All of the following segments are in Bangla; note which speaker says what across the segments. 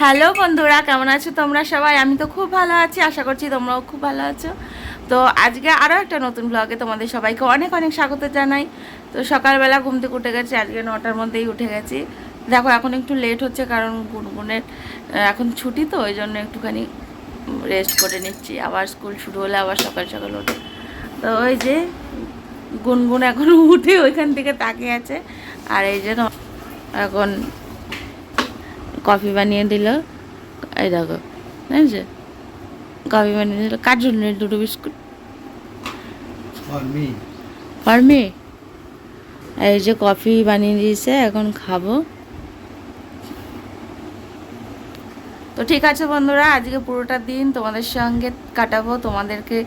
Speaker 1: হ্যালো বন্ধুরা, কেমন আছো তোমরা সবাই? আমি তো খুব ভালো আছি, আশা করছি তোমরাও খুব ভালো আছো। তো আজকে আরও একটা নতুন ব্লগে তোমাদের সবাইকে অনেক অনেক স্বাগত জানাই। তো সকালবেলা ঘুম থেকে উঠে গেছি, আজকে নটার মধ্যেই উঠে গেছি। দেখো, এখন একটু লেট হচ্ছে কারণ গুনগুনের এখন ছুটি তো, ওই জন্য একটুখানি রেস্ট করে নিচ্ছি। আবার স্কুল শুরু হলে আবার সকাল সকাল ওঠে। তো ওই যে গুনগুন এখন উঠে ওইখান থেকে তাকিয়ে আছে। আর এই যে এখন কফি বানিয়ে দিল। এই দেখো জানছে কফি বানিয়ে দিল। কার জন্য দুটো বিস্কুট. পারমি এই যে কফি বানিয়ে দিয়েছে এখন খাব। তো ঠিক আছে বন্ধুরা আজকে পুরোটা দিন তোমাদের সঙ্গে কাটাবো তোমাদেরকে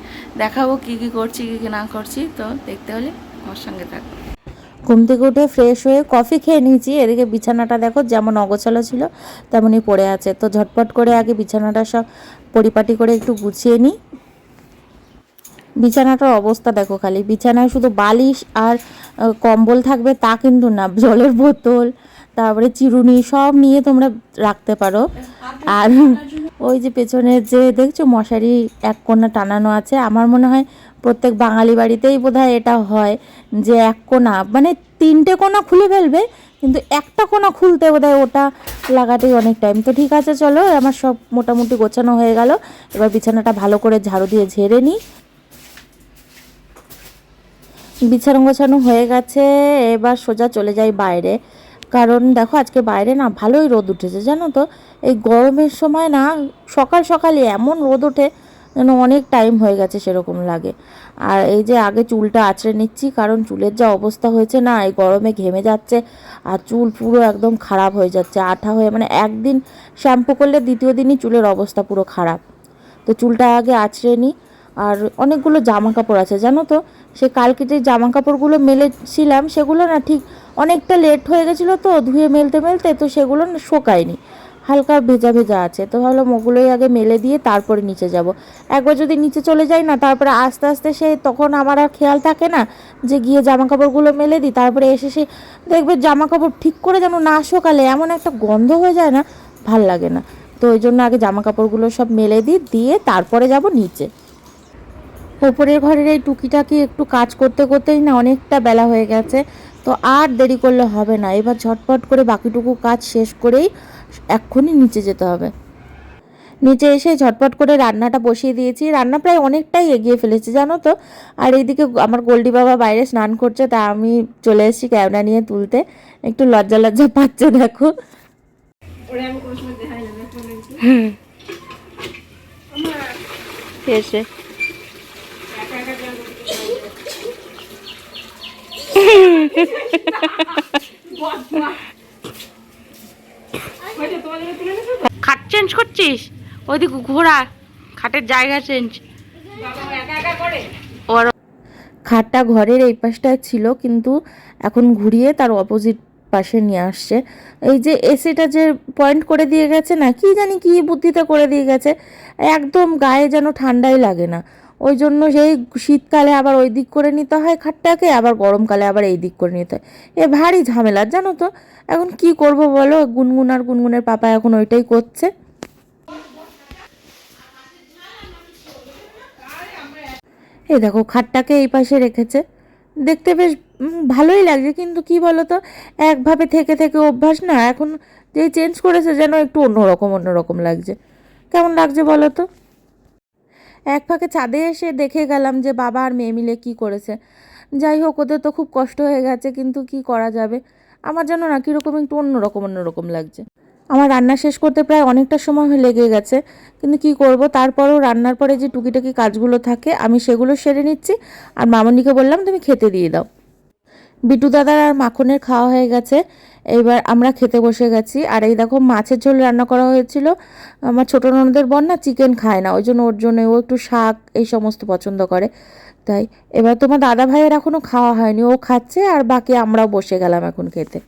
Speaker 1: দেখাবো কি কি করছি কি কি না করছি। তো দেখতে হলে আমার সঙ্গে থাকো।
Speaker 2: ঘুম থেকে উঠে ফ্রেশ হয়ে কফি খেয়ে নিয়েছি। এদিকে বিছানাটা দেখো যেমন অগোছালো ছিল, তেমনই পড়ে আছে। তো ঝটপট করে আগে বিছানাটা সব পরিপাটি করে একটু গুছিয়ে নিই। বিছানাটার অবস্থা দেখো খালি। বিছানায় শুধু বালিশ আর কম্বল থাকবে তা কিন্তু না। জলের বোতল, তারপরে চিরুনি সব নিয়ে তোমরা রাখতে পারো। আর ওই যে পেছনের যে দেখছ মশারি এক কোণা টানানো আছে। আমার মনে হয় প্রত্যেক বাঙালি বাড়িতেই বোধহয় এটা হয় যে এক কোণা মানে তিনটে কোণা খুলে ফেলবে, কিন্তু একটা কোণা খুলতে বোধহয় ওটা লাগাতেই অনেক টাইম তো ঠিক আছে, চলো, আমার সব মোটামুটি গোছানো হয়ে গেল। এবার বিছানাটা ভালো করে ঝাড়ু দিয়ে ঝেড়ে নিই। বিছানা গোছানো হয়ে গেছে, এবার সোজা চলে যাই বাইরে। কারণ দেখো, আজকে বাইরে না ভালোই রোদ উঠেছে, জানো তো? এই গরমের সময় না, সকাল সকালই এমন রোদ ওঠে যেন অনেক টাইম হয়ে গেছে সেরকম লাগে। আর এই যে আগে চুলটা আঁচড়ে নিচ্ছি, কারণ চুলের যা অবস্থা হয়েছে না, এই গরমে ঘেমে যাচ্ছে আর চুল পুরো একদম খারাপ হয়ে যাচ্ছে। আঠা হয়ে মানে একদিন শ্যাম্পু করলে দ্বিতীয় দিনই চুলের অবস্থা পুরো খারাপ। তো চুলটা আগে আঁচড়ে নিই আর অনেকগুলো জামা কাপড় আছে, জানো তো? সে কালকে যে জামা কাপড়গুলো মেলেছিলাম, সেগুলো না ঠিক অনেকটা লেট হয়ে গেছিল তো, ধুয়ে মেলতে মেলতে তো সেগুলো না শোকায়নি। হালকা ভেজা ভেজা আছে। তো ভাবলাম ওগুলোই আগে মেলে দিয়ে তারপরে নিচে যাব। একবার যদি নিচে চলে যাই না, তারপরে আস্তে আস্তে সে তখন আমার আর খেয়াল থাকে না যে গিয়ে জামা কাপড়গুলো মেলে দিই। তারপরে এসে সে দেখবে জামা কাপড় ঠিক করে যেন না শোকালে, এমন একটা গন্ধ হয়ে যায় না, ভালো লাগে না। তো ওই জন্য আগে জামা কাপড়গুলো সব মেলে দিই, দিয়ে তারপরে যাব নিচে। ওপরের ঘরের এই টুকিটাকি একটু কাজ করতে করতেই না অনেকটা বেলা হয়ে গেছে। তো আর দেরি করলে হবে না। এবার ঝটপট করে বাকিটুকু কাজ শেষ করেই এক্ষুনি নিচে যেতে হবে। নিচে এসে ঝটপট করে রান্নাটা বসিয়ে দিয়েছি। রান্না প্রায় অনেকটাই এগিয়ে ফেলেছি জানো তো? আর এইদিকে আমার গোল্ডি বাবা বাইরে স্নান করছে তা আমি চলে এসেছি ক্যামেরা নিয়ে তুলতে। একটু লজ্জা লজ্জা পাচ্ছে দেখো। এসে।
Speaker 1: খাট চেঞ্জ করছিস? ওইদিকে ঘোরা খাটের জায়গা চেঞ্জ
Speaker 2: খাটটা ঘরের এই পাশটায় ছিল, কিন্তু এখন ঘুরিয়ে তার অপোজিট পাশে নিয়ে আসছে। এই যে এসিটা যে পয়েন্ট করে দিয়ে গেছে না, কি জানি কি বুদ্ধিতে করে দিয়ে গেছে, একদম গায়ে যেন ঠান্ডাই লাগে না। ওই জন্য সেই শীতকালে আবার ওই দিক করে নিতে হয় খাটটাকে, আবার গরমকালে আবার এই দিক করে নিতে হয়। এ ভারী ঝামেলা, জানো তো? এখন কি করব বলো? গুনগুন আর গুনগুনের পাপা এখন ওইটাই করছে। এই দেখো, খাটটাকে এই পাশে রেখেছে। দেখতে বেশ ভালোই লাগছে, কিন্তু কি বলতো? একভাবে থেকে থেকে অভ্যাস না, এখন যে চেঞ্জ করেছে যেন একটু অন্যরকম অন্যরকম লাগছে। কেমন লাগছে বলো তো? এক ফাঁকে ছাদে এসে দেখে গেলাম যে বাবা আর মেয়ে মিলে কী করেছে। যাই হোক, ওদের তো খুব কষ্ট হয়ে গেছে, কিন্তু কি করা যাবে? আমার যেন না কীরকম একটু অন্যরকম অন্যরকম লাগছে। আমার রান্না শেষ করতে প্রায় অনেকটা সময় লেগে গেছে, কিন্তু কি করব? তারপরেও রান্নার পরে যে টুকিটাকি কাজগুলো থাকে, আমি সেগুলো সেরে নিচ্ছি। আর মামনিকে বললাম, তুমি খেতে দিয়ে দাও। বিটু দাদার আর মাখনের খাওয়া হয়ে গেছে। এইবার আমরা খেতে বসে গেছি। আর এই দেখো মাছের ঝোল রান্না করা হয়েছিল। আমার ছোটো ননদের বোন না চিকেন খায় না, ওই জন্য ওর জন্য ও একটু শাক, এই সমস্ত পছন্দ করে। তাই এবার তোমার দাদা ভাইয়ের এখনও খাওয়া হয়নি, ও খাচ্ছে আর বাকি আমরাও বসে গেলাম এখন খেতে।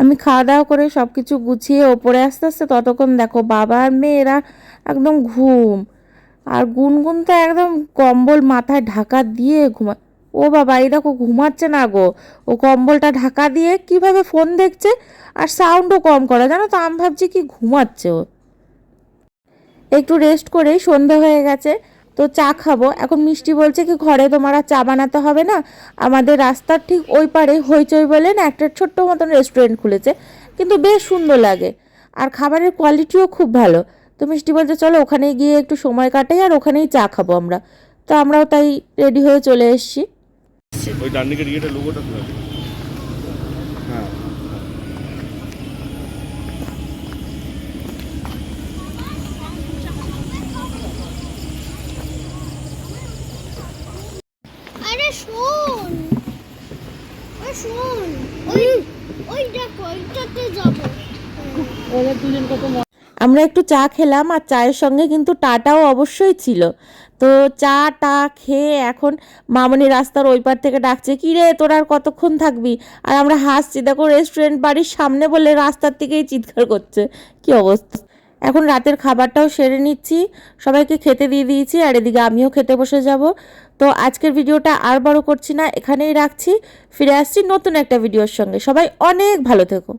Speaker 2: আমি খাওয়া দাওয়া করে সব কিছু গুছিয়ে ওপরে আস্তে আস্তে ততক্ষণ দেখো বাবা আর মেয়েরা একদম ঘুম। আর গুনগুন তো একদম কম্বল মাথায় ঢাকা দিয়ে ঘুমা ও বাবা, এই দেখো ঘুমাচ্ছে না গো। ও কম্বলটা ঢাকা দিয়ে কীভাবে ফোন দেখছে? আর সাউন্ডও কম করা, জানো তো, আমি ভাবছি কি ঘুমাচ্ছে ও। একটু রেস্ট করেই সন্ধে হয়ে গেছে, তো চা খাব। এখন মিষ্টি বলছে কি, ঘরে তোমার আর চা বানাতে হবে না। আমাদের রাস্তার ঠিক ওই পারে হইচই বলে না, একটা ছোট্ট মতন রেস্টুরেন্ট খুলেছে। কিন্তু বেশ সুন্দর লাগে। আর খাবারের কোয়ালিটিও খুব ভালো। তো মিষ্টি বলছে, চলো ওখানে গিয়ে একটু সময় কাটাই, আর ওখানেই চা খাব আমরা। তো আমরাও তাই রেডি হয়ে চলে এসেছি।
Speaker 3: ওই ডান দিকের ইয়েটা লোগোটা হ্যাঁ।
Speaker 4: আরে শোন। আরে
Speaker 2: আমরা একটু চা খেলাম আর চায়ের সঙ্গে কিন্তু টাটাও অবশ্যই ছিল। তো চা, টা খেয়ে এখন মামনি রাস্তার ওই পার থেকে ডাকছে, কী রে, তোর আর কতক্ষণ থাকবি? আর আমরা হাসছি, দেখো রেস্টুরেন্ট বাড়ির সামনে বলে রাস্তার থেকেই চিৎকার করছে। কি অবস্থা? এখন রাতের খাবারটাও সেরে নিচ্ছি, সবাইকে খেতে দিয়ে দিয়েছি আর এদিকে আমিও খেতে বসে যাব। তো আজকের ভিডিওটা আর বড় করছি না, এখানেই রাখছি। ফিরে আসছি নতুন একটা ভিডিওর সঙ্গে। সবাই অনেক ভালো থেকো।